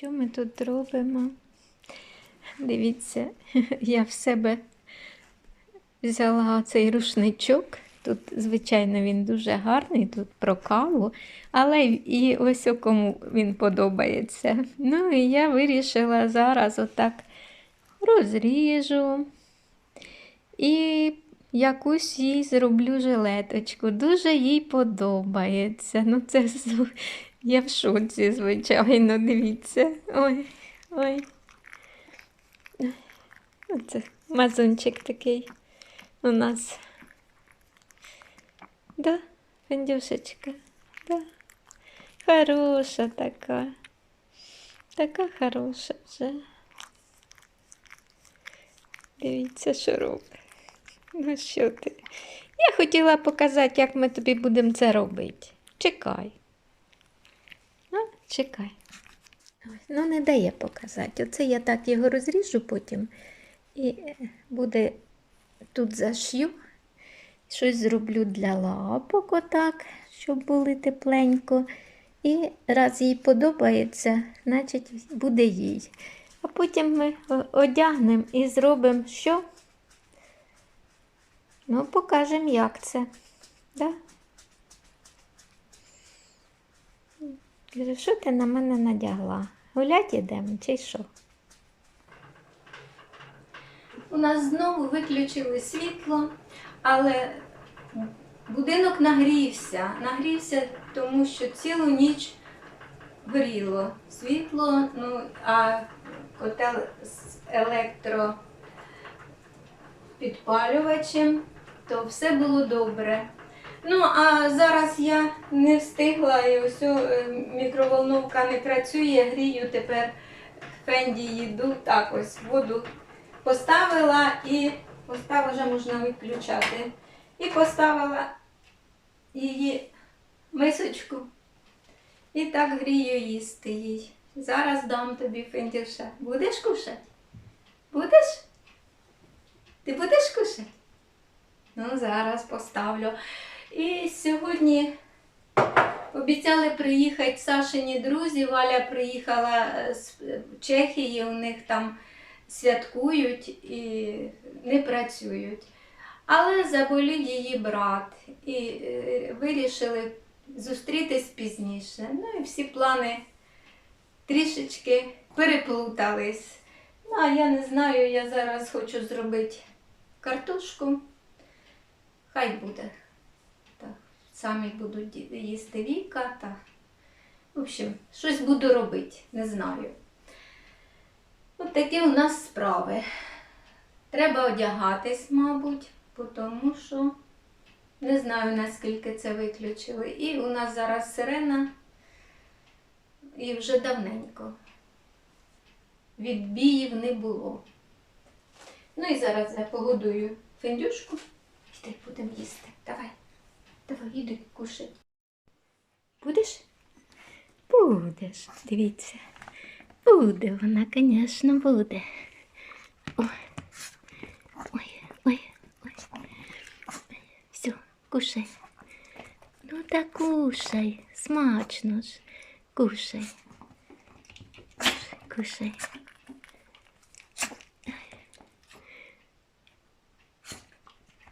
Що ми тут робимо? Дивіться, я в себе взяла цей рушничок. Тут, звичайно, він дуже гарний, тут про каву, але і ось о кому він подобається. Ну і я вирішила зараз отак розріжу і якусь їй зроблю жилеточку. Дуже їй подобається. Ну, це я в шоці, звичайно, дивіться. Ой, ой. Оце мазунчик такий у нас. Да, Фендюшечка, да. Хороша така. Така хороша вже. Дивіться, що робить. Ну що ти? Я хотіла показати, як ми тобі будемо це робити. Чекай. Чекай. Ну, не дає показати. Оце я так його розріжу потім. І е, буде тут зашью. Щось зроблю для лапок, отак, щоб були тепленько. І раз їй подобається, значить буде їй. А потім ми одягнемо і зробимо що? Ну, покажемо, як це. Да? Кажу, що ти на мене надягла? Гулять ідемо чи що? У нас знову виключили світло, але будинок нагрівся. Нагрівся, тому що цілу ніч горіло світло, ну, а котел з електропідпалювачем, то все було добре. Ну, а зараз я не встигла, і ось е, мікроволновка не працює, грію тепер фенді їду, так ось воду поставила і поставила, вже можна виключати. І поставила її мисочку. І так грію їсти їй. Зараз дам тобі фендюша. Будеш кушати? Будеш? Ти будеш кушати? Ну, зараз поставлю. І сьогодні обіцяли приїхати Сашині друзі. Валя приїхала е, з Чехії, у них там святкують і не працюють. Але заболів її брат і е, вирішили зустрітись пізніше. Ну і всі плани трішечки переплутались. Ну, а я не знаю, я зараз хочу зробити картошку. Хай буде. Самі будуть їсти Віка. Та... В общем, щось буду робити, не знаю. От такі у нас справи. Треба одягатись, мабуть, тому що не знаю, наскільки це виключили. І у нас зараз сирена, і вже давненько. Відбіїв не було. Ну і зараз я погодую фендюшку. Йди, будемо їсти. Давай. Давай, іди, кушай. Будеш? Будеш, дивіться. Буде вона, звісно, буде. Ой. Ой, ой, ой. Все, кушай. Ну та кушай, смачно ж. Кушай. Кушай, кушай.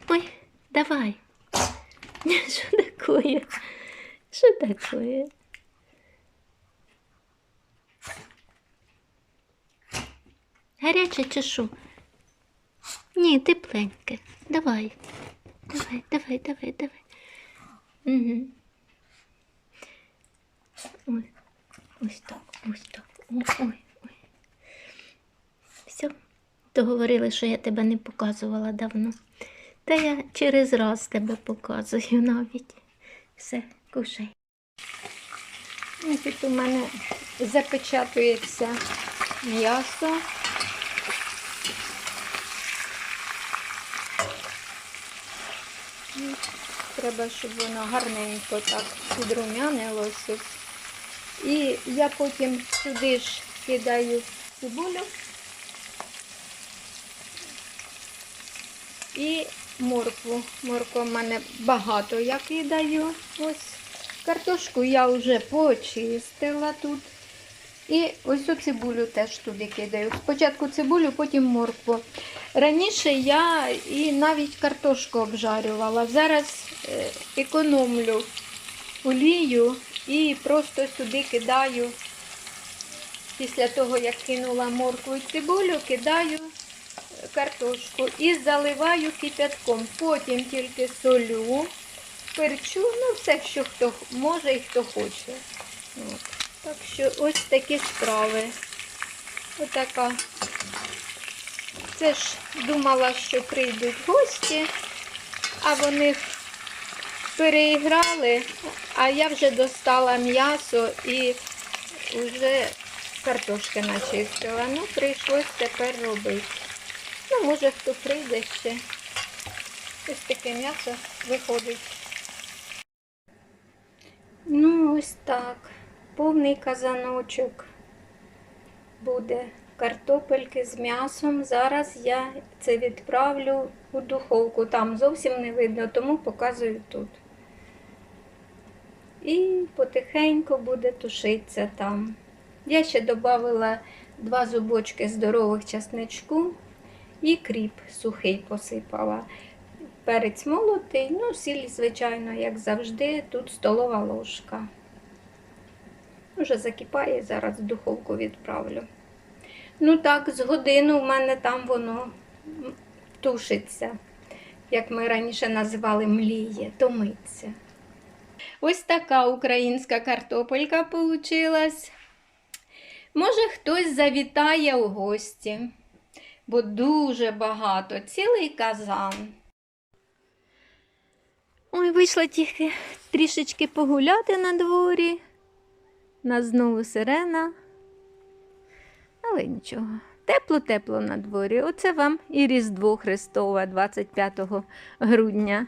Ой, давай. Что такое? Что такое? Гаряче чи що? Ні, тепленьке. Давай. Давай, давай, давай, давай. Угу. Ой, ось так, ось так. Ой, ой, ой. Все. То говорили, що я тебе не показувала давно. Та я через раз тебе показую навіть. Все, кушай. І тут у мене запечатується м'ясо. Треба, щоб воно гарненько так підрумянилося. І я потім сюди ж кидаю цибулю і моркву. Морква в мене багато я кидаю. Ось картошку я вже почистила тут. І ось цю цибулю теж туди кидаю. Спочатку цибулю, потім моркву. Раніше я і навіть картошку обжарювала. Зараз е, економлю олію і просто сюди кидаю. Після того, як кинула моркву і цибулю, кидаю картошку і заливаю кипятком. Потім тільки солю, перчу, ну все, що хто може і хто хоче. От. Так що ось такі справи. Отака. Це ж думала, що прийдуть гості, а вони переіграли, а я вже достала м'ясо і вже картошки начистила. Ну, прийшлось тепер робити. Може, хто прийде ще. Ось таке м'ясо виходить. Ну, ось так. Повний казаночок буде картопельки з м'ясом. Зараз я це відправлю у духовку. Там зовсім не видно, тому показую тут. І потихеньку буде тушитися там. Я ще додала два зубочки здорових часничку і кріп сухий посипала. Перець молотий, ну, сіль, звичайно, як завжди, тут столова ложка. Вже закипає, зараз в духовку відправлю. Ну так, з годину в мене там воно тушиться, як ми раніше називали мліє, томиться. Ось така українська картопелька получилась. Може, хтось завітає у гості, бо дуже багато, цілий казан. Ой, вийшла тільки трішечки погуляти на дворі. Нас знову сирена. Але нічого. Тепло-тепло на дворі. Оце вам і Різдво Христове 25 грудня.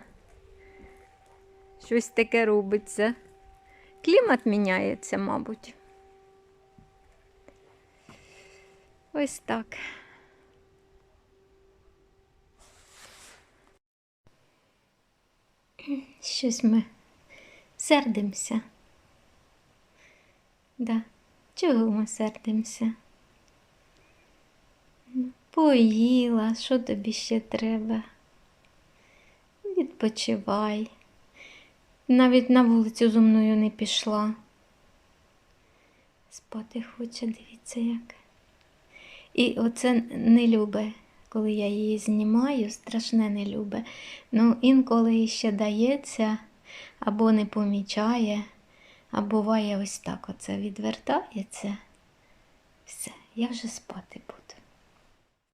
Щось таке робиться. Клімат міняється, мабуть. Ось так. Щось ми сердимося. Да. Чого ми сердимося? Ну, Поїла, що тобі ще треба? Відпочивай. Навіть на вулицю зо мною не пішла. Спати хоче, дивіться як. І оце не любе, коли я її знімаю, страшне не любе. Ну, інколи ще дається, або не помічає, а буває ось так оце відвертається. Все, я вже спати буду.